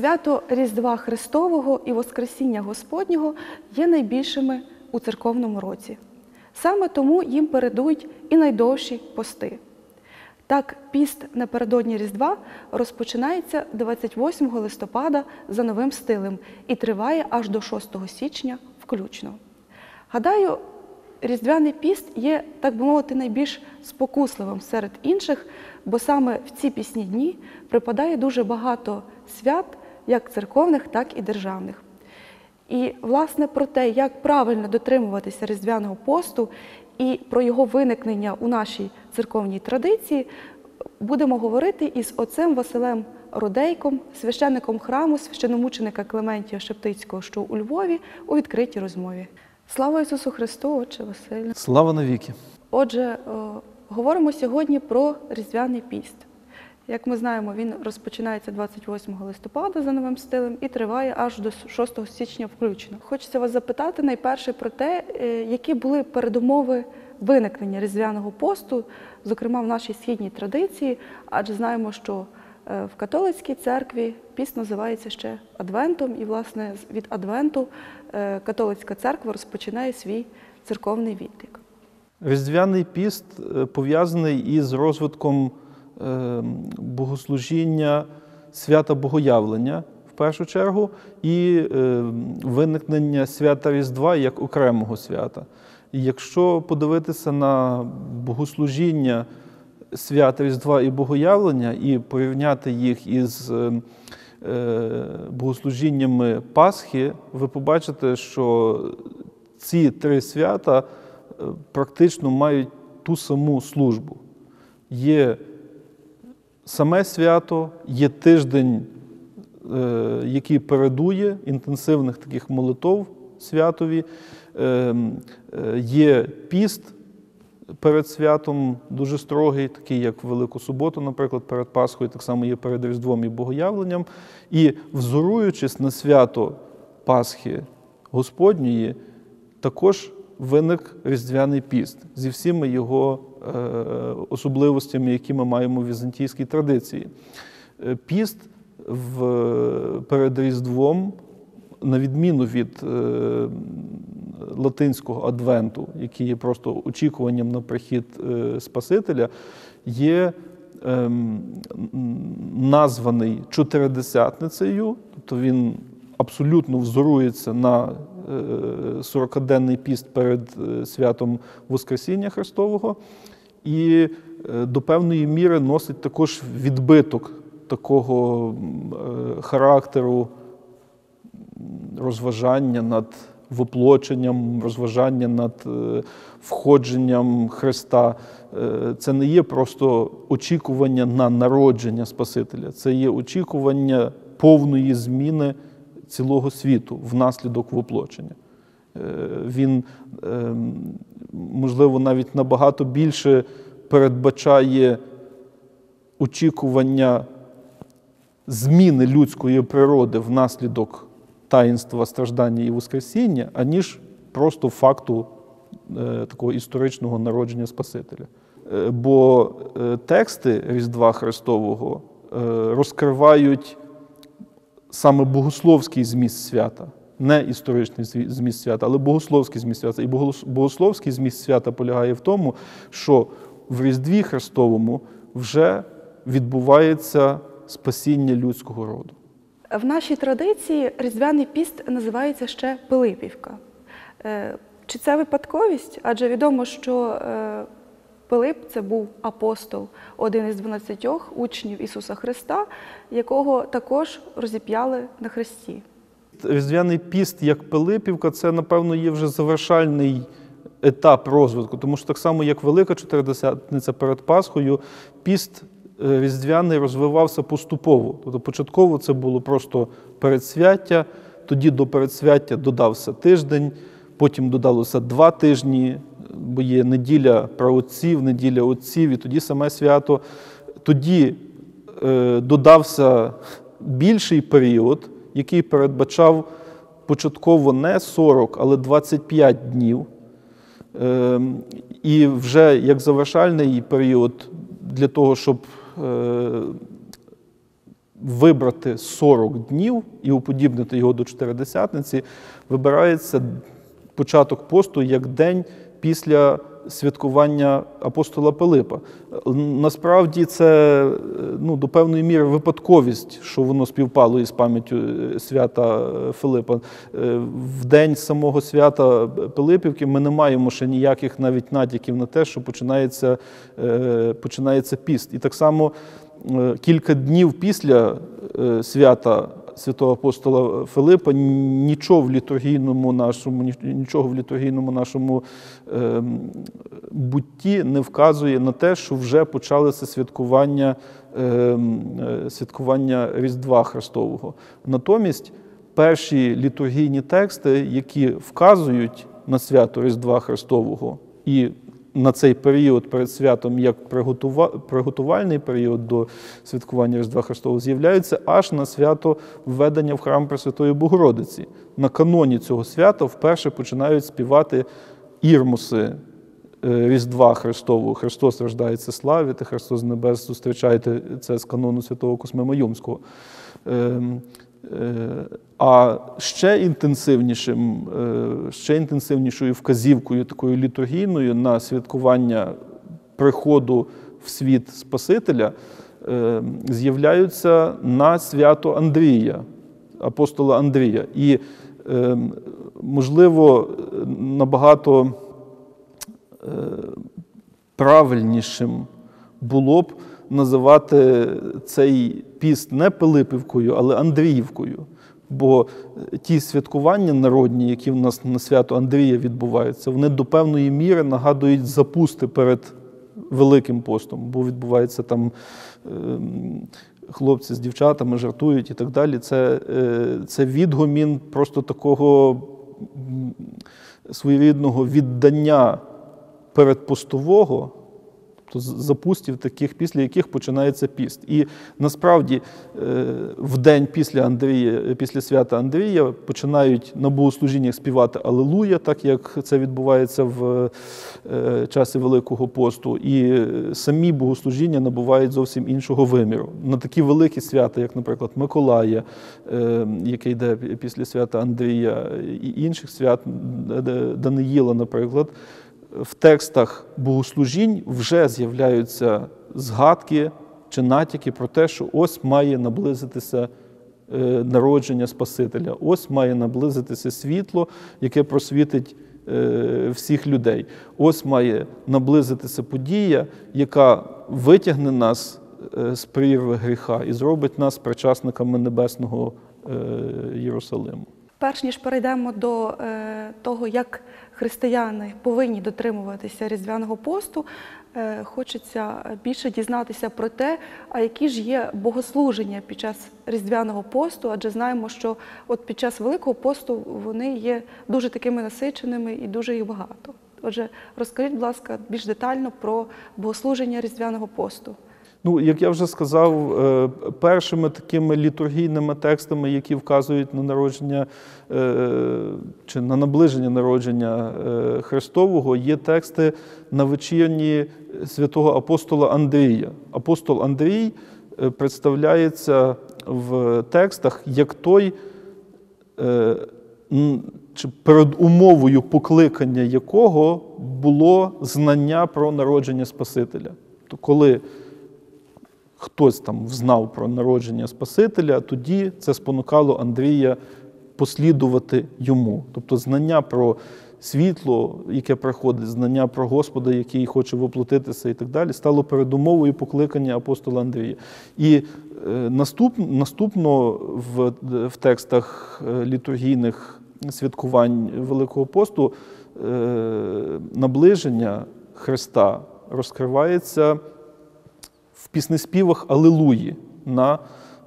Свято Різдва Христового і Воскресіння Господнього є найбільшими у церковному році. Саме тому їм передують і найдовші пости. Так, піст напередодні Різдва розпочинається 28 листопада за новим стилем і триває аж до 6 січня включно. Гадаю, Різдвяний піст є, так би мовити, найбільш спокусливим серед інших, бо саме в ці пісні дні припадає дуже багато свят, як церковних, так і державних. І, власне, про те, як правильно дотримуватися Різдвяного посту і про його виникнення у нашій церковній традиції, будемо говорити із отцем Василем Родейком, священником храму священомученика Клементія Шептицького, що у Львові, у відкритій розмові. Слава Ісусу Христу, Отче Василь! Слава навіки! Отже, говоримо сьогодні про Різдвяний піст. Як ми знаємо, він розпочинається 28 листопада за новим стилем і триває аж до 6 січня включно. Хочеться вас запитати найперше про те, е, які були передумови виникнення Різдвяного посту, зокрема в нашій східній традиції, адже знаємо, що е, в католицькій церкві піст називається ще Адвентом, і, власне, від Адвенту е, католицька церква розпочинає свій церковний відлік. Різдвяний піст пов'язаний із розвитком богослужіння свята Богоявлення в першу чергу, і е, виникнення свята Різдва як окремого свята. І якщо подивитися на богослужіння свята Різдва і Богоявлення і порівняти їх із е, е, богослужіннями Пасхи, ви побачите, що ці три свята е, практично мають ту саму службу. Є саме свято, є тиждень, е, який передує інтенсивних таких молитов святові, е, е, є піст перед святом дуже строгий, такий як Велику Суботу, наприклад, перед Пасхою, так само є перед Різдвом і Богоявленням. І взоруючись на свято Пасхи Господньої, також виник Різдвяний піст зі всіма його особливостями, які ми маємо в візантійській традиції. Е, Піст в, перед Різдвом, на відміну від е, латинського адвенту, який є просто очікуванням на прихід е, Спасителя, є ем, названий чотиридесятницею, тобто він абсолютно взорується на е, 40-денний піст перед е, святом Воскресіння Христового, і е, до певної міри носить також відбиток такого е, характеру розважання над воплоченням, розважання над е, входженням Христа. Е, Це не є просто очікування на народження Спасителя, це є очікування повної зміни цілого світу внаслідок воплочення. Е, Він, е, можливо, навіть набагато більше передбачає очікування зміни людської природи внаслідок таїнства страждання і Воскресіння, аніж просто факту е, такого історичного народження Спасителя. Е, бо тексти Різдва Христового розкривають саме богословський зміст свята, не історичний зміст свята, але богословський зміст свята. І богословський зміст свята полягає в тому, що в Різдві Христовому вже відбувається спасіння людського роду. В нашій традиції Різдвяний піст називається ще Пилипівка. Е, Чи це випадковість? Адже відомо, що е, Пилип це був апостол, один із дванадцятьох учнів Ісуса Христа, якого також розіп'яли на хресті. Різдвяний піст як Пилипівка, це, напевно, є вже завершальний етап розвитку, тому що так само, як Велика Чотиридесятниця перед Пасхою, піст е, різдвяний розвивався поступово. Тобто початково це було просто передсвяття, тоді до передсвяття додався тиждень, потім додалося два тижні, бо є неділя праотців, неділя отців, і тоді саме свято. Тоді е, додався більший період, який передбачав початково не 40, але 25 днів. Ем, І вже як завершальний період для того, щоб е, вибрати 40 днів і уподібнити його до Чотиридесятниці, вибирається початок посту як день після святкування апостола Пилипа. Насправді це е, ну, до певної міри випадковість, що воно співпало із пам'яттю е, свята е, Филипа. В день самого свята Пилипівки ми не маємо ще ніяких навіть натяків на те, що починається, починається піст. І так само кілька днів після свята святого апостола Филипа нічого в літургійному нашому, нічого в літургійному нашому ем, бутті не вказує на те, що вже почалося святкування, ем, е, святкування Різдва Христового. Натомість перші літургійні тексти, які вказують на свято Різдва Христового і на цей період перед святом як приготувальний період до святкування Різдва Христового з'являються аж на свято введення в храм Пресвятої Богородиці. На каноні цього свята вперше починають співати ірмуси е, Різдва Христового. Христос рождається славіте, Христос з небес зустрічайте це з канону святого Майомського. Е, А ще інтенсивнішим, е, ще інтенсивнішою вказівкою такою літургійною на святкування приходу в світ Спасителя е, з'являються на свято Андрія, апостола Андрія. І, можливо, набагато правильнішим було б називати цей піст не Пилипівкою, але Андріївкою. Бо ті святкування народні, які в нас на свято Андрія відбуваються, вони до певної міри нагадують запусти перед Великим постом, бо відбувається там ем, хлопці з дівчатами жартують і так далі. Це, е, це відгомін просто такого своєрідного віддання передпостового, тобто запустів таких, після яких починається піст. І насправді е, в день після Андрія, після свята Андрія починають на богослужіннях співати Алелуя, так як це відбувається в е, часи Великого посту. І самі богослужіння набувають зовсім іншого виміру. На такі великі свята, як, наприклад, Миколая, е, яке йде після свята Андрія, і інших свят Даниїла, наприклад в текстах богослужінь вже з'являються згадки чи натяки про те, що ось має наблизитися е, народження Спасителя, ось має наблизитися світло, яке просвітить е, всіх людей. Ось має наблизитися подія, яка витягне нас е, з прірви гріха і зробить нас причасниками небесного Єрусалиму. Перш ніж перейдемо до е, того, як християни повинні дотримуватися різдвяного посту, е, хочеться більше дізнатися про те, а які ж є богослуження під час різдвяного посту, адже знаємо, що от під час Великого посту вони є дуже такими насиченими і дуже їх багато. Отже, розкажіть, будь ласка, більш детально про богослуження різдвяного посту. Ну, як я вже сказав, е, першими такими літургійними текстами, які вказують на народження е, чи на наближення народження е, Христового, є тексти на вечірні святого апостола Андрія. Апостол Андрій представляється в текстах як той, чи передумовою покликання якого було знання про народження Спасителя. То коли хтось там взнав про народження Спасителя, тоді це спонукало Андрія послідувати йому. Тобто знання про світло, яке приходить, знання про Господа, який хоче воплотитися і так далі, стало передумовою покликання апостола Андрія. І е, наступ, наступно в, в текстах е, літургійних святкувань Великого посту е, наближення Христа розкривається в піснеспівах Алелуї на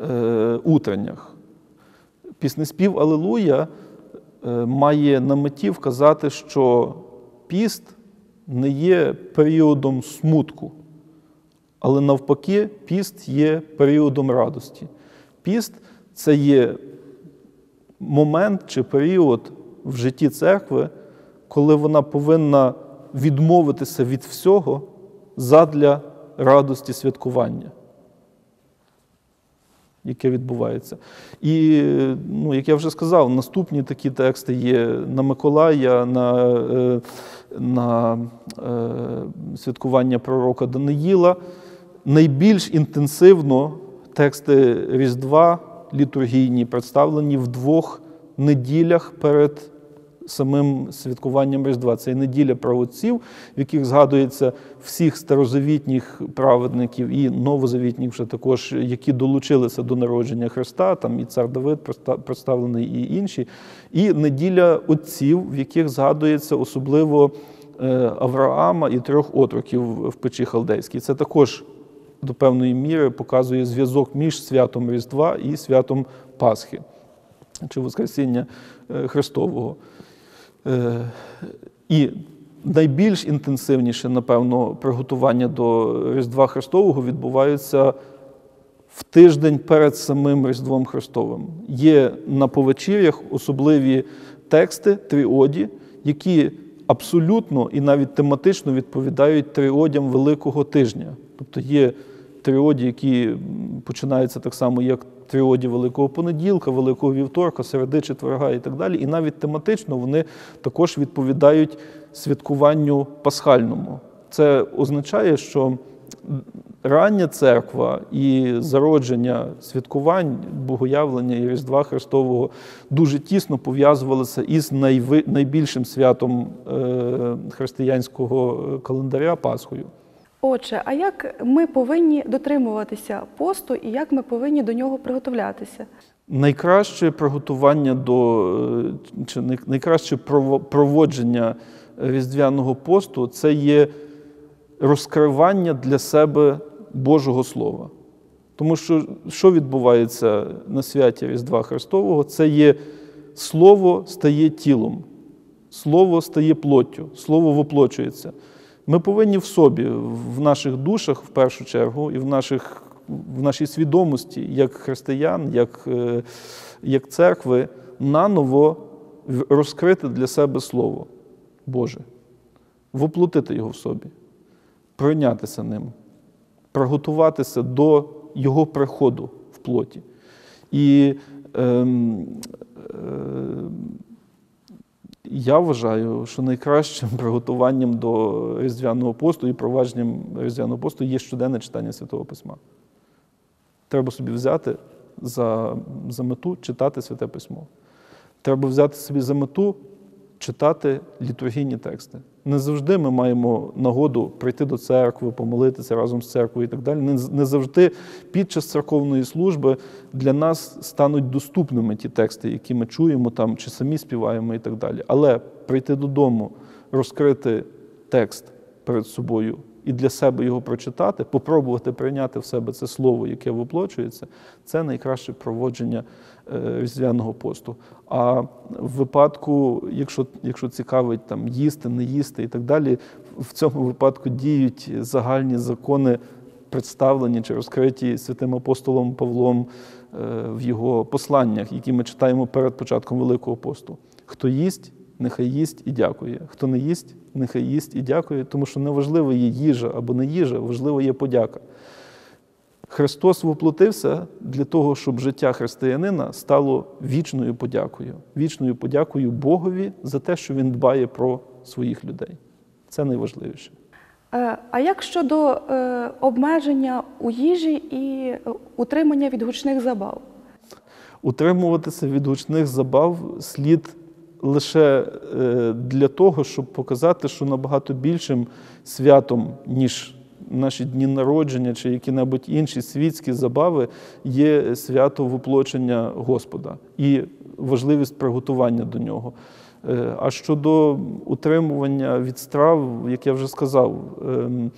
е, утреннях. Піснеспів Алелуя е, має на меті вказати, що піст не є періодом смутку, але навпаки, піст є періодом радості. Піст це є момент чи період в житті церкви, коли вона повинна відмовитися від всього задля радості святкування. яке відбувається. І, ну, як я вже сказав, наступні такі тексти є на Миколая, на, е, на е, святкування пророка Даниїла. Найбільш інтенсивно тексти Різдва літургійні представлені в двох неділях перед самим святкуванням Різдва. Це і неділя правоців, в яких згадується всіх старозавітніх праведників і новозавітніх вже також, які долучилися до народження Христа, там і цар Давид представлений, і інші. І неділя отців, в яких згадується особливо е, Авраама і трьох отроків в печі Халдейській. Це також до певної міри показує зв'язок між святом Різдва і святом Пасхи чи Воскресіння е, Христового. Е, І найбільш інтенсивніше, напевно, приготування до Різдва Христового відбуваються в тиждень перед самим Різдвом Христовим. Є на повечір'ях особливі тексти, тріоді, які абсолютно і навіть тематично відповідають тріодям Великого тижня. Тобто є тріоді, які починаються так само, як тріоді Великого понеділка, Великого вівторка, середи, четверга і так далі. І навіть тематично вони також відповідають святкуванню пасхальному. Це означає, що рання церква і зародження святкувань Богоявлення і Різдва Христового дуже тісно пов'язувалися із найбільшим святом е, християнського календаря Пасхою. Отже, а як ми повинні дотримуватися посту і як ми повинні до нього приготовлятися? Найкраще приготування до е, чи найкраще проводження різдвяного посту це є розкривання для себе Божого Слова. Тому що що відбувається на святі Різдва Христового? Це є Слово стає тілом, Слово стає плоттю, Слово воплочується. Ми повинні в собі, в наших душах, в першу чергу, і в, наших, в нашій свідомості, як християн, як, е, як церкви, наново розкрити для себе Слово Боже, воплотити його в собі, пройнятися ним, приготуватися до Його приходу в плоті. І ем, е, я вважаю, що найкращим приготуванням до Різдвяного посту і провадженням Різдвяного посту є щоденне читання Святого Письма. Треба собі взяти за, за мету читати Святе Письмо. Треба взяти собі за мету читати літургійні тексти. Не завжди ми маємо нагоду прийти до церкви, помолитися разом з церквою і так далі. Не, завжди під час церковної служби для нас стануть доступними ті тексти, які ми чуємо там, чи самі співаємо і так далі. Але прийти додому, розкрити текст перед собою і для себе його прочитати, попробувати прийняти в себе це слово, яке воплочується, це найкраще проводження різдвяного посту. А в випадку, якщо, якщо цікавить там їсти, не їсти і так далі, в цьому випадку діють загальні закони, представлені чи розкриті святим апостолом Павлом е, в його посланнях, які ми читаємо перед початком Великого посту. Хто їсть, нехай їсть і дякує. Хто не їсть, нехай їсть і дякує, тому що неважливо є їжа або не їжа, важливо є подяка. Христос воплотився для того, щоб життя християнина стало вічною подякою, вічною подякою Богові за те, що Він дбає про своїх людей. Це найважливіше. Е, А як щодо е, обмеження у їжі і е, утримання від гучних забав? Утримуватися від гучних забав слід лише для того, щоб показати, що набагато більшим святом, ніж наші дні народження чи які-небудь інші світські забави, є свято воплочення Господа і важливість приготування до нього. Е, А щодо утримування від страв, як я вже сказав, ем,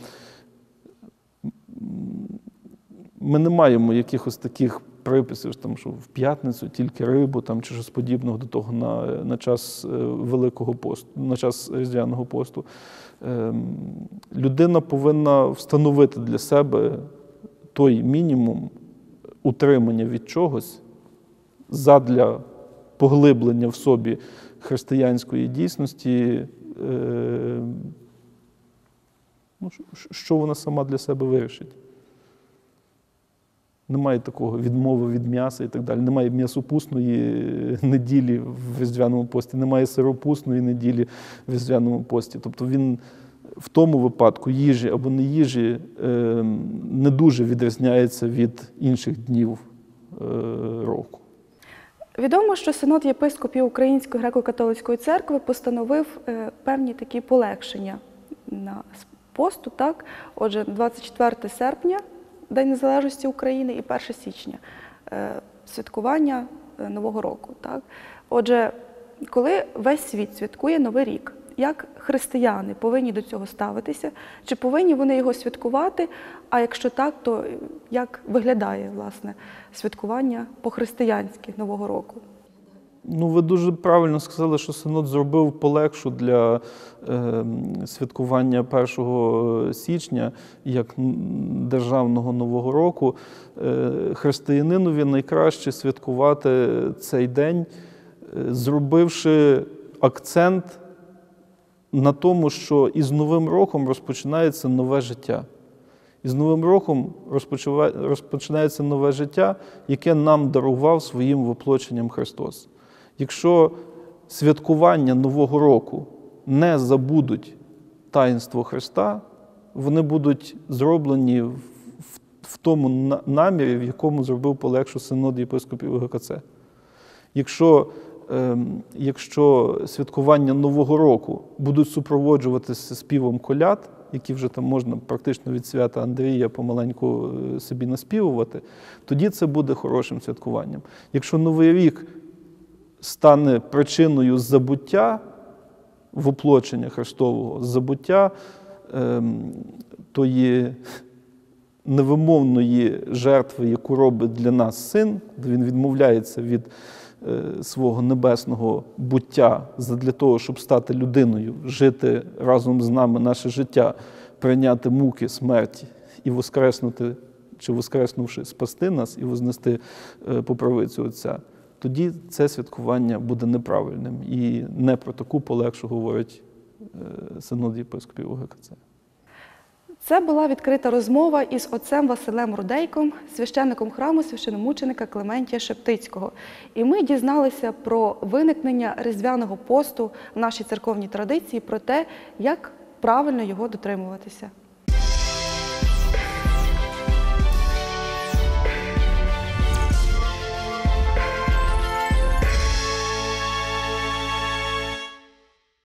ми не маємо якихось таких приписів, там, що в п'ятницю тільки рибу там, чи щось подібного до того на, на час е, Великого посту, на час Різдвяного посту. Ем, Людина повинна встановити для себе той мінімум утримання від чогось задля поглиблення в собі християнської дійсності, е, ну, що- що вона сама для себе вирішить. Немає такого відмови від м'яса і так далі. Немає м'ясопусної неділі в різдвяному пості, немає сиропусної неділі в різдвяному пості. Тобто він в тому випадку їжі або не їжі е, не дуже відрізняється від інших днів е, року. Відомо, що Синод єпископів Української греко-католицької церкви постановив е, певні такі полегшення на посту. Так? Отже, 24 серпня, День Незалежності України, і 1 січня е, святкування е, Нового року. Так? Отже, коли весь світ святкує Новий рік, як християни повинні до цього ставитися? Чи повинні вони його святкувати? А якщо так, то як виглядає власне святкування по-християнськи Нового року? Ну, ви дуже правильно сказали, що Синод зробив полегшу для е, святкування 1 січня як державного нового року. Е, християнинові найкраще святкувати цей день, е, зробивши акцент на тому, що із Новим роком розпочинається нове життя. І з Новим роком розпочинається нове життя, яке нам дарував своїм воплоченням Христос. Якщо святкування Нового року не забудуть таїнство Христа, вони будуть зроблені в, тому намірі, в якому зробив полегшу синод єпископів ГКЦ. Якщо, ем, якщо святкування Нового року будуть супроводжуватися співом коляд, які вже там можна практично від свята Андрія помаленьку е, собі наспівувати, тоді це буде хорошим святкуванням. Якщо Новий рік стане причиною забуття воплочення Христового, забуття ем, тої невимовної жертви, яку робить для нас син, він відмовляється від е, свого небесного буття для того, щоб стати людиною, жити разом з нами наше життя, прийняти муки, смерті і воскреснути, чи воскреснувши, спасти нас і вознести е, по правицю Отця. Тоді це святкування буде неправильним і не про таку полегшу говорить е, синод єпископів УГКЦ. Це була відкрита розмова із отцем Василем Рудейком, священником храму священомученика Клементія Шептицького. І ми дізналися про виникнення різдвяного посту в нашій церковній традиції, про те, як правильно його дотримуватися.